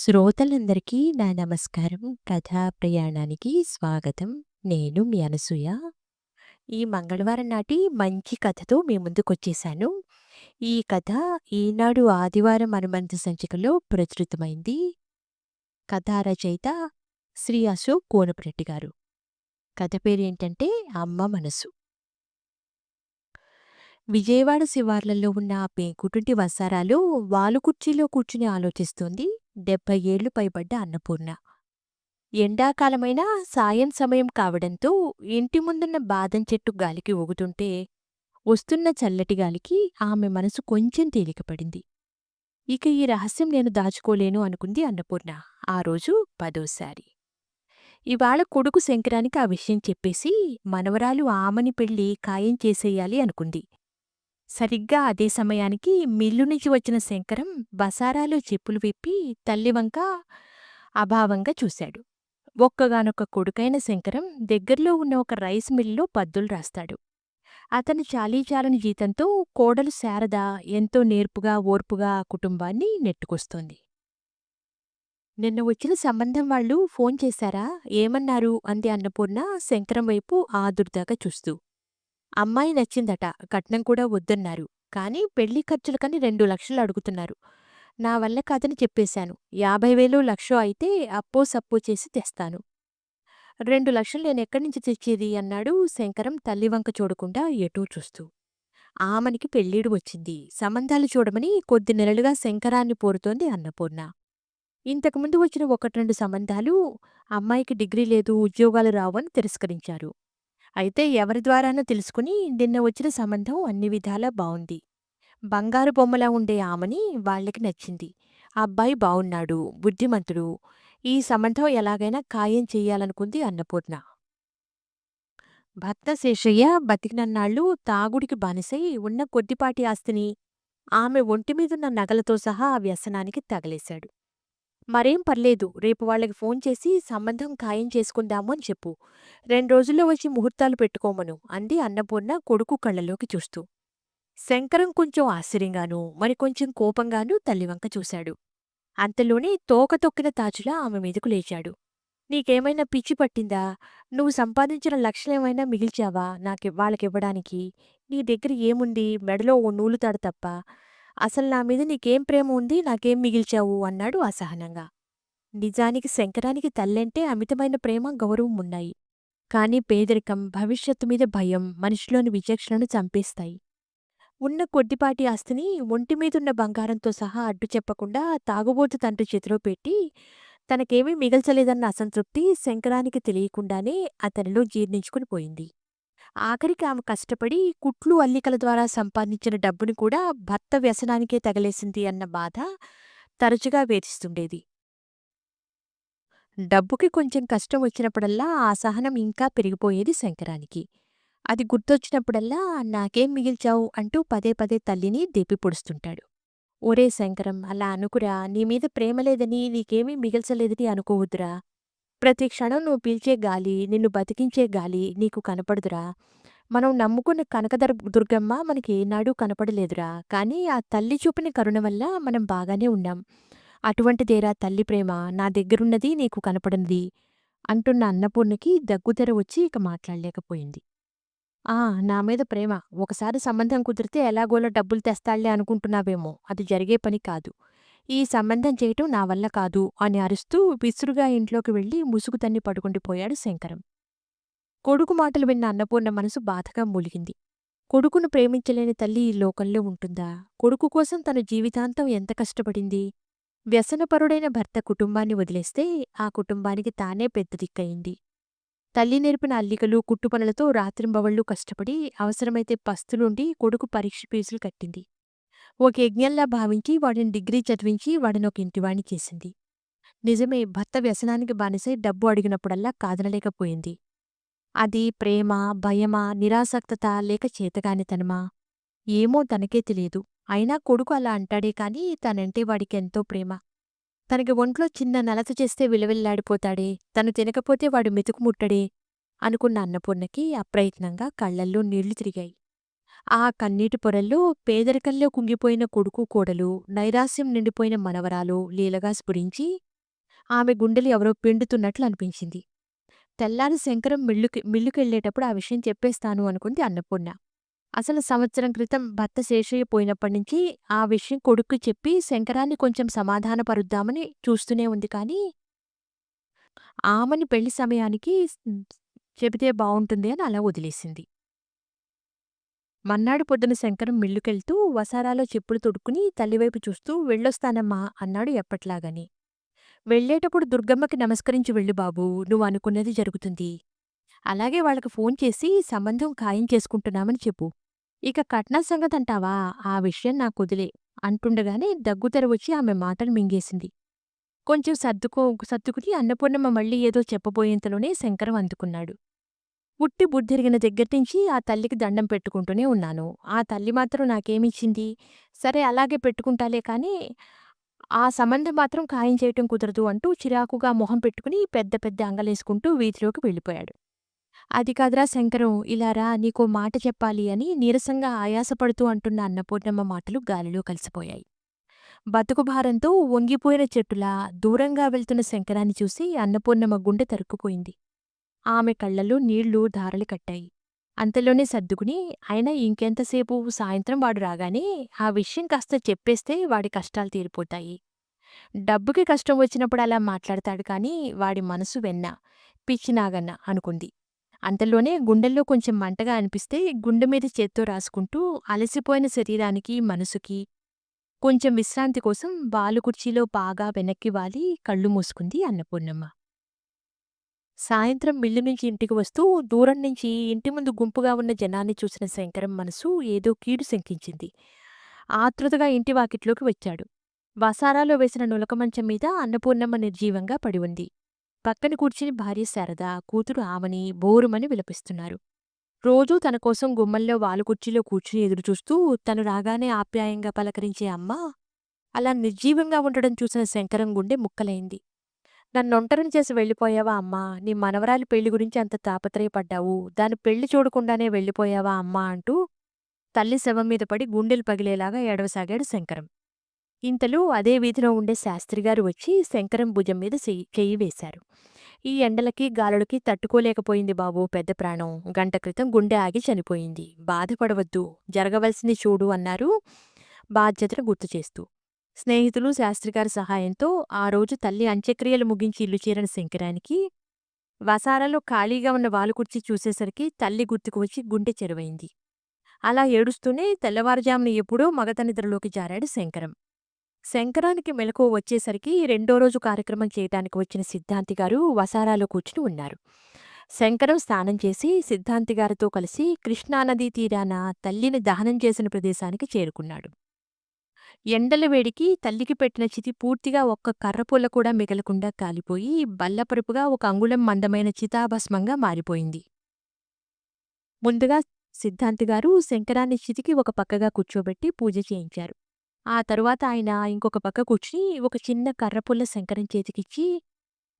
శ్రోతలందరికీ నా నమస్కారం. కథా ప్రయాణానికి స్వాగతం. నేను మీ అనసూయ. ఈ మంగళవారం నాటి మంచి కథతో మీ ముందుకొచ్చేశాను. ఈ కథ ఈనాడు ఆదివారం అనుబంధ సంచికలో ప్రచురితమైంది. కథా రచయిత శ్రీ అశోక్ కోనపరెడ్డి గారు. కథ పేరేంటంటే అమ్మ మనసు. విజయవాడ శివార్లలో ఉన్న పెంకుటుంటి వసారాలు వాలుకుర్చీలో కూర్చుని ఆలోచిస్తోంది డెబ్బై ఏళ్ళు పైబడ్డ అన్నపూర్ణ. ఎండాకాలమైనా సాయం సమయం కావడంతో ఇంటి ముందున్న బాదం చెట్టు గాలికి ఊగుతుంటే వస్తున్న చల్లటి గాలికి ఆమె మనసు కొంచెం తేలికపడింది. ఇక ఈ రహస్యం నేను దాచుకోలేను అనుకుంది అన్నపూర్ణ ఆ రోజు పదోసారి. ఇవాళ కొడుకు శంకరానికి ఆ విషయం చెప్పేసి మనవరాలు ఆమని పెళ్ళి ఖాయం చేసేయాలి అనుకుంది. సరిగ్గా అదే సమయానికి మిల్లు నుంచి వచ్చిన శంకరం బసారాలో చెప్పులు విప్పి తల్లివంక అభావంగా చూశాడు. ఒక్కగానొక్క కొడుకైన శంకరం దగ్గర్లో ఉన్న ఒక రైస్ మిల్లులో పద్దులు రాస్తాడు. అతను చాలీచాలని జీతంతో కోడలు శారద ఎంతో నేర్పుగా ఓర్పుగా ఆ కుటుంబాన్ని నెట్టుకొస్తోంది. నిన్న వచ్చిన సంబంధం వాళ్ళు ఫోన్ చేశారా ఏమన్నారు అంది అన్నపూర్ణ శంకరం వైపు ఆదుర్దాగా చూస్తూ. అమ్మాయి నచ్చిందట కట్నం కూడా వద్దన్నారు. కానీ పెళ్ళి ఖర్చులకని రెండు లక్షలు అడుగుతున్నారు. నా వల్ల కాదని చెప్పేశాను. యాభై వేలు లక్షో అయితే అప్పో సప్పో చేసి తెస్తాను. రెండు లక్షలు నేను ఎక్కడ్నించి తెచ్చేది అన్నాడు శంకరం తల్లివంక చూడకుండా ఎటూ చూస్తూ. ఆమెనికి పెళ్ళీడు వచ్చింది. సంబంధాలు చూడమని కొద్ది నెలలుగా శంకరాన్ని పోరుతోంది అన్నపూర్ణ. ఇంతకుముందు వచ్చిన ఒకట్రెండు సంబంధాలు అమ్మాయికి డిగ్రీ లేదు ఉద్యోగాలు రావని తిరస్కరించారు. అయితే ఎవరి ద్వారానో తెలుసుకుని నిన్న వచ్చిన సంబంధం అన్ని విధాలా బావుంది. బంగారు బొమ్మలా ఉండే ఆమెని వాళ్ళకి నచ్చింది. ఆ అబ్బాయి బావున్నాడు. బుద్ధిమంతుడు. ఈ సంబంధం ఎలాగైనా ఖాయం చెయ్యాలనుకుంది అన్నపూర్ణ. భర్త శేషయ్య బతికినన్నాళ్ళు తాగుడికి బానిసై ఉన్న కొద్దిపాటి ఆస్తిని ఆమె ఒంటిమీదున్న నగలతో సహా ఆ వ్యసనానికి తగలేశాడు. మరేం పర్లేదు రేపు వాళ్ళకి ఫోన్ చేసి సంబంధం ఖాయం చేసుకుందాము అని చెప్పు. రెండ్రోజుల్లో వచ్చి ముహూర్తాలు పెట్టుకోమను అంది అన్నపూర్ణ కొడుకు కళ్ళలోకి చూస్తూ. శంకరం కొంచెం ఆశ్చర్యంగానూ మరికొంచెం కోపంగానూ తల్లివంక చూశాడు. అంతలోనే తోక తొక్కిన తాచులా ఆమె మీదకు లేచాడు. నీకేమైనా పిచ్చి పట్టిందా? నువ్వు సంపాదించిన లక్షలేమైనా మిగిల్చావా నాకి వాళ్ళకివ్వడానికి? నీ దగ్గర ఏముంది మెడలో ఓ నూలుతాడు తప్ప. అసలు నా మీద నీకేం ప్రేమ ఉంది నాకేం మిగిల్చావు అన్నాడు అసహనంగా. నిజానికి శంకరానికి తల్లంటే అమితమైన ప్రేమ గౌరవం ఉన్నాయి. కానీ పేదరికం భవిష్యత్తు మీద భయం మనిషిలోని విచక్షణను చంపేస్తాయి. ఉన్న కొద్దిపాటి ఆస్తిని ఒంటిమీదున్న బంగారంతో సహా అడ్డు చెప్పకుండా తాగుబోతు తండ్రి చేతిలో పెట్టి తనకేమీ మిగల్చలేదన్న అసంతృప్తి శంకరానికి తెలియకుండానే అతనిలో జీర్ణించుకుని పోయింది. ఆఖరికి ఆమె కష్టపడి కుట్లు అల్లికల ద్వారా సంపాదించిన డబ్బుని కూడా భర్త వ్యసనానికే తగలేసింది అన్న బాధ తరచుగా వేధిస్తుండేది. డబ్బుకి కొంచెం కష్టం వచ్చినప్పుడల్లా ఆ సహనం ఇంకా పెరిగిపోయేది శంకరానికి. అది గుర్తొచ్చినప్పుడల్లా నాకేం మిగిల్చావు అంటూ పదే పదే తల్లిని దేపి పొడుస్తుంటాడు ఒరే శంకరం అలా అనుకురా నీమీద ప్రేమలేదని నీకేమీ మిగిల్చలేదని అనుకోవద్దురా. ప్రతి క్షణం నువ్వు పీల్చే గాలి నిన్ను బతికించే గాలి నీకు కనపడదురా. మనం నమ్ముకున్న కనకదర్ దుర్గమ్మ మనకి ఏనాడూ కనపడలేదురా. కానీ ఆ తల్లి చూపిన కరుణ వల్ల మనం బాగానే ఉన్నాం. అటువంటిదేరా తల్లి ప్రేమ నా దగ్గరున్నది నీకు కనపడనిది అంటున్న అన్నపూర్ణకి దగ్గుతెర వచ్చి ఇక మాట్లాడలేకపోయింది. ఆ నా మీద ప్రేమ ఒకసారి సంబంధం కుదిరితే ఎలాగోలా డబ్బులు తెస్తాళ్ళే అనుకుంటున్నావేమో అది జరిగే పని కాదు. ఈ సంబంధం చేయటం నా వల్ల కాదు అని అరుస్తూ విసురుగా ఇంట్లోకి వెళ్ళి ముసుగు తన్ని పడుకుండిపోయాడు శంకరం. కొడుకు మాటలు విన్న అన్నపూర్ణ మనసు బాధగా మూలిగింది. కొడుకును ప్రేమించలేని తల్లి ఈ లోకంలో ఉంటుందా? కొడుకు కోసం తన జీవితాంతం ఎంత కష్టపడింది? వ్యసనపరుడైన భర్త కుటుంబాన్ని వదిలేస్తే ఆ కుటుంబానికి తానే పెద్ద దిక్కయింది. తల్లి నేర్పిన అల్లికలు కుట్టుపనులతో రాత్రింబవళ్ళు కష్టపడి అవసరమైతే పస్తులుండి కొడుకు పరీక్ష ఫీజులు కట్టింది. ఒక యజ్ఞంలా భావించి వాడిని డిగ్రీ చదివించి వాడినొక ఇంటివాణి చేసింది. నిజమే భర్త వ్యసనానికి బానిసై డబ్బు అడిగినప్పుడల్లా కాదనలేకపోయింది. అది ప్రేమ భయమా నిరాసక్తత లేక చేతగానితనమా? ఏమో తనకే తెలియదు. అయినా కొడుకు అలా అంటాడే కాని తనంటే వాడికెంతో ప్రేమ. తనకి ఒంట్లో చిన్న నలత చేస్తే విలవిల్లాడిపోతాడే తను తినకపోతే వాడు మెతుకు ముట్టడే అనుకున్న అన్నపూర్ణకి అప్రయత్నంగా కళ్ళల్లో నీళ్ళు తిరిగాయి. ఆ కన్నీటి పొరల్లో పేదరికంలో కుంగిపోయిన కొడుకు కోడలు నైరాస్యం నిండిపోయిన మనవరాలు లీలగా స్ఫురించి ఆమె గుండెలు ఎవరో పిండుతున్నట్లు అనిపించింది. తెల్లారి శంకరం మిల్లుకి మిల్లుకెళ్ళేటప్పుడు ఆ విషయం చెప్పేస్తాను అనుకుంది అన్నపూర్ణ. అసలు సంవత్సరం క్రితం భర్త శేషయ్య పోయినప్పటినుంచి ఆ విషయం కొడుక్కు చెప్పి శంకరాన్ని కొంచెం సమాధానపరుద్దామని చూస్తూనే ఉంది కానీ, ఆమెని పెళ్ళి సమయానికి చెబితే బావుంటుంది అని అలా వదిలేసింది. మన్నాడు పొద్దున శంకరం మిల్లుకెళ్తూ వసారాలో చెప్పులు తొడుక్కుని తల్లివైపు చూస్తూ వెళ్ళొస్తానమ్మా అన్నాడు ఎప్పట్లాగని. వెళ్ళేటప్పుడు దుర్గమ్మకి నమస్కరించి వెళ్ళు బాబూ నువ్వు అనుకున్నది జరుగుతుంది. అలాగే వాళ్ళకి ఫోన్ చేసి సంబంధం ఖాయం చేసుకుంటున్నామని చెప్పు. ఇక కట్నాల సంగతి అంటావా ఆ విషయం నాకొదిలే అంటుండగానే దగ్గుతెర వచ్చి ఆమె మాటలు మింగేసింది. కొంచెం సర్దుకో సర్దుకుని అన్నపూర్ణమ్మ మళ్ళీ ఏదో చెప్పబోయేంతలోనే శంకరం అందుకున్నాడు. పుట్టి బుద్ధిరిగిన దగ్గర్నుంచి ఆ తల్లికి దండం పెట్టుకుంటూనే ఉన్నాను. ఆ తల్లి మాత్రం నాకేమిచ్చింది? సరే అలాగే పెట్టుకుంటాలే కానీ, ఆ సంబంధం మాత్రం ఖాయం చేయటం కుదరదు అంటూ చిరాకుగా మొహం పెట్టుకుని పెద్ద పెద్ద అంగలేసుకుంటూ వీధిలోకి వెళ్ళిపోయాడు. అది కాదురా శంకరం ఇలారా నీకో మాట చెప్పాలి అని నీరసంగా ఆయాసపడుతూ అంటున్న అన్నపూర్ణమ్మ మాటలు గాలిలో కలిసిపోయాయి. బతుకు భారంతో వంగిపోయిన చెట్టులా దూరంగా వెళ్తున్న శంకరాన్ని చూసి అన్నపూర్ణమ్మ గుండె తరుక్కుపోయింది. ఆమె కళ్ళలో నీళ్ళు ధారలు కట్టాయి. అంతలోనే సర్దుకుని అయినా ఇంకెంతసేపు సాయంత్రం వాడు రాగానే ఆ విషయం కాస్త చెప్పేస్తే వాడి కష్టాలు తీరిపోతాయి. డబ్బుకి కష్టం వచ్చినప్పుడు అలా మాట్లాడతాడు కాని వాడి మనసు వెన్న, పిచ్చినాగన్న అనుకుంది. అంతలోనే గుండెల్లో కొంచెం మంటగా అనిపిస్తే గుండె మీద చేత్తో రాసుకుంటూ అలసిపోయిన శరీరానికి, మనసుకి కొంచెం విశ్రాంతి కోసం వాలు కుర్చీలో బాగా వెనక్కి వాలి కళ్ళు మూసుకుంది అన్నపూర్ణమ్మ. సాయంత్రం మిల్లు నుంచి ఇంటికి వస్తూ దూరం నుంచి ఇంటి ముందు గుంపుగా ఉన్న జనాన్ని చూసిన శంకరం మనసు ఏదో కీడు శంకించింది. ఆతృతగా ఇంటి వాకిట్లోకి వచ్చాడు. వసారాలో వేసిన నులక మంచం మీద అన్నపూర్ణమ్మ నిర్జీవంగా పడి ఉంది. పక్కన కూర్చుని భార్య శారద, కూతురు ఆమని బోరుమని విలపిస్తున్నారు. రోజూ తన కోసం గుమ్మంలో వాలుకుర్చీలో కూర్చుని ఎదురుచూస్తూ తను రాగానే ఆప్యాయంగా పలకరించే అమ్మ అలా నిర్జీవంగా ఉండడం చూసిన శంకరం గుండె ముక్కలైంది. నన్నొంటరిని చేసి వెళ్ళిపోయావా అమ్మా నీ మనవరాలి పెళ్ళి గురించి అంత తాపత్రయపడ్డావు దాని పెళ్ళి చూడకుండానే వెళ్ళిపోయావా అమ్మా అంటూ తల్లి శవం మీద పడి గుండెలు పగిలేలాగా ఏడవసాగాడు శంకరం. ఇంతలో అదే వీధిలో ఉండే శాస్త్రిగారు వచ్చి శంకరం భుజం మీద చెయ్యి వేశారు. ఈ ఎండలకి గాలులకి తట్టుకోలేకపోయింది బాబూ పెద్ద ప్రాణం గంట క్రితం గుండె ఆగి చనిపోయింది. బాధపడవద్దు జరగవలసింది చూడు అన్నారు బాధ్యతను గుర్తుచేస్తూ. స్నేహితులు శాస్త్రిగారి సహాయంతో ఆ రోజు తల్లి అంత్యక్రియలు ముగించి ఇల్లు చేరిన శంకరానికి వసారాలో ఖాళీగా ఉన్న వాలుకుర్చీ చూసేసరికి తల్లి గుర్తుకు వచ్చి గుండె చెరువైంది. అలా ఏడుస్తూనే తెల్లవారుజామున ఎప్పుడో మగత నిద్రలోకి జారాడు శంకరం. శంకరానికి మెలకువ వచ్చేసరికి రెండో రోజు కార్యక్రమం చేయటానికి వచ్చిన సిద్ధాంతిగారు వసారాలో కూర్చుని ఉన్నారు. శంకరం స్నానం చేసి సిద్ధాంతిగారితో కలిసి కృష్ణానదీ తీరాన తల్లిని దహనం చేసిన ప్రదేశానికి చేరుకున్నాడు. ఎండల వేడికి తల్లికి పెట్టిన చితి పూర్తిగా ఒక్క కర్రపూల కూడా మిగలకుండా కాలిపోయి బల్లపరుపుగా ఒక అంగుళం మందమైన చితాభస్మంగా మారిపోయింది. ముందుగా సిద్ధాంతిగారు శంకరాన్ని చితికి ఒక పక్కగా కూర్చోబెట్టి పూజ చేయించారు. ఆ తరువాత ఆయన ఇంకొక పక్క కూర్చుని ఒక చిన్న కర్రపుల్ల శంకరం చేతికిచ్చి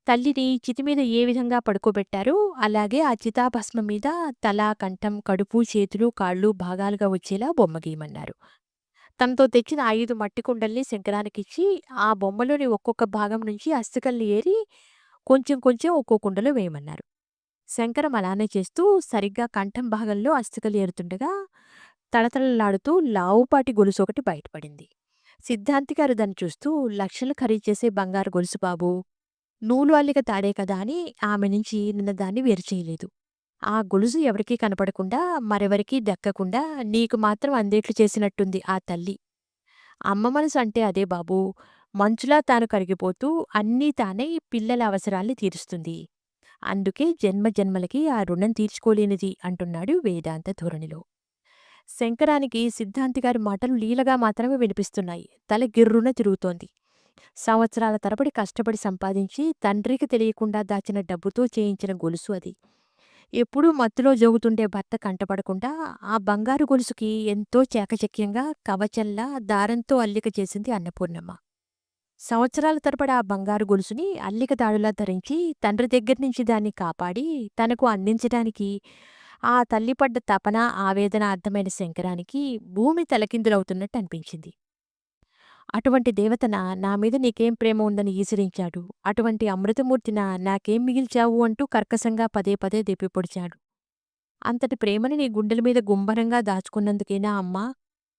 తల్లిని చితిమీద ఏ విధంగా పడుకోబెట్టారో అలాగే ఆ చితాభస్మం మీద తల, కంఠం, కడుపు, చేతులు, కాళ్ళు భాగాలుగా వచ్చేలా బొమ్మ గీయమన్నారు. తనతో తెచ్చిన ఐదు మట్టి కుండల్ని శంకరానికిచ్చి ఆ బొమ్మలోని ఒక్కొక్క భాగం నుంచి అస్థికల్ని ఏరి కొంచెం కొంచెం ఒక్కో కుండలో వేయమన్నారు. శంకరం అలానే చేస్తూ సరిగ్గా కంఠం భాగంలో అస్థికలు ఏరుతుండగా తళతళలాడుతూ లావుపాటి గొలుసు ఒకటి బయటపడింది. సిద్ధాంతి గారు దాన్ని చూస్తూ లక్షలు ఖరీదు చేసే బంగారు గొలుసు బాబూ నూలు అల్లిక తాడే కదా అని ఆమె నుంచి నిన్న దాన్ని వేరు చేయలేదు. ఆ గొలుసు ఎవరికీ కనపడకుండా మరెవరికీ దక్కకుండా నీకు మాత్రం అందేట్లు చేసినట్టుంది ఆ తల్లి. అమ్మ మనసు అంటే అదే బాబూ మంచులా తాను కరిగిపోతూ అన్నీ తానే పిల్లల అవసరాల్ని తీరుస్తుంది. అందుకే జన్మ జన్మలకి ఆ రుణం తీర్చుకోలేనిది అంటున్నాడు వేదాంత ధోరణిలో. శంకరానికి సిద్ధాంతిగారి మాటలు లీలగా మాత్రమే వినిపిస్తున్నాయి. తల గిర్రున తిరుగుతోంది. సంవత్సరాల తరబడి కష్టపడి సంపాదించి తండ్రికి తెలియకుండా దాచిన డబ్బుతో చేయించిన గొలుసు అది. ఎప్పుడూ మత్తులో జోగుతుండే భర్త కంటపడకుండా ఆ బంగారు గొలుసుకి ఎంతో చాకచక్యంగా కవచంలా దారంతో అల్లిక చేసింది అన్నపూర్ణమ్మ. సంవత్సరాల తరబడి ఆ బంగారు గొలుసుని అల్లిక దాడులా ధరించి తండ్రి దగ్గర్నుంచి దాన్ని కాపాడి తనకు అందించటానికి ఆ తల్లిపడ్డ తపన, ఆవేదన అర్థమైన శంకరానికి భూమి తలకిందులవుతున్నట్టు అనిపించింది. అటువంటి దేవతన నా మీద నీకేం ప్రేమ ఉందని ఈసిరించాడు అటువంటి అమృతమూర్తిన నాకేం మిగిల్చావు అంటూ కర్కశంగా పదే పదే దెప్పిపొడిచాడు అంతటి ప్రేమని నీ గుండెల మీద గుంభరంగా దాచుకున్నందుకేనా అమ్మా?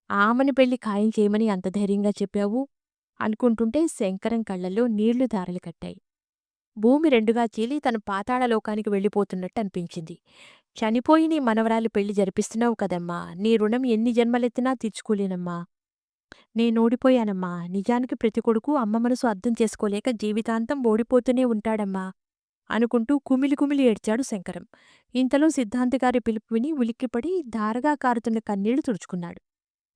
ఆమెని పెళ్ళి ఖాయం చేయమని అంత ధైర్యంగా చెప్పావు? అనుకుంటుంటే శంకరం కళ్ళల్లో నీళ్ళు దారలు కట్టాయి. భూమి రెండుగా చీలి తన పాతాళలోకానికి వెళ్ళిపోతున్నట్టు అనిపించింది. చనిపోయి నీ మనవరాలు పెళ్ళి జరిపిస్తున్నావు కదమ్మా. నీ రుణం ఎన్ని జన్మలెత్తినా తీర్చుకోలేనమ్మా. నేనోడిపోయానమ్మా నిజానికి ప్రతి కొడుకు అమ్మ మనసు అర్థం చేసుకోలేక జీవితాంతం ఓడిపోతూనే ఉంటాడమ్మా అనుకుంటూ కుమిలి కుమిలి ఏడ్చాడు శంకరం. ఇంతలో సిద్ధాంతిగారి పిలుపు విని ఉలిక్కిపడి ధారగా కారుతున్న కన్నీళ్ళు తుడుచుకున్నాడు.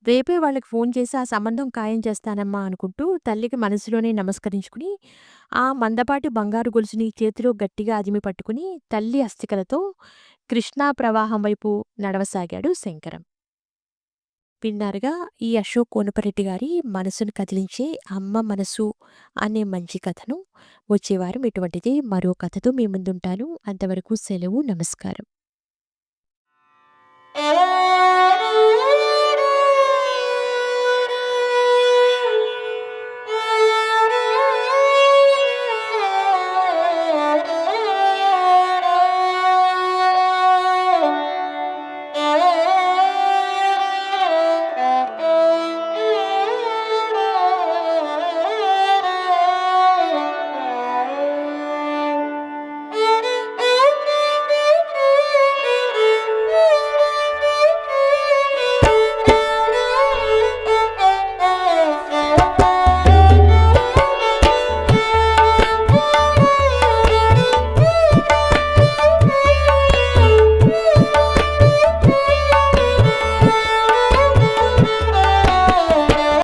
రేపే వాళ్ళకి ఫోన్ చేసి ఆ సంబంధం ఖాయం చేస్తానమ్మా అనుకుంటూ తల్లికి మనసులోనే నమస్కరించుకుని ఆ మందపాటి బంగారు గొలుసుని చేతిలో గట్టిగా అదిమి పట్టుకుని తల్లి అస్థికలతో కృష్ణా ప్రవాహం వైపు నడవసాగాడు శంకరం. విన్నారుగా ఈ అశోక్ కోనపరెడ్డి గారి మనసును కదిలించే అమ్మ మనసు అనే మంచి కథను వచ్చేవారం ఇటువంటిది మరో కథతో మీ ముందుంటాను. అంతవరకు సెలవు నమస్కారం.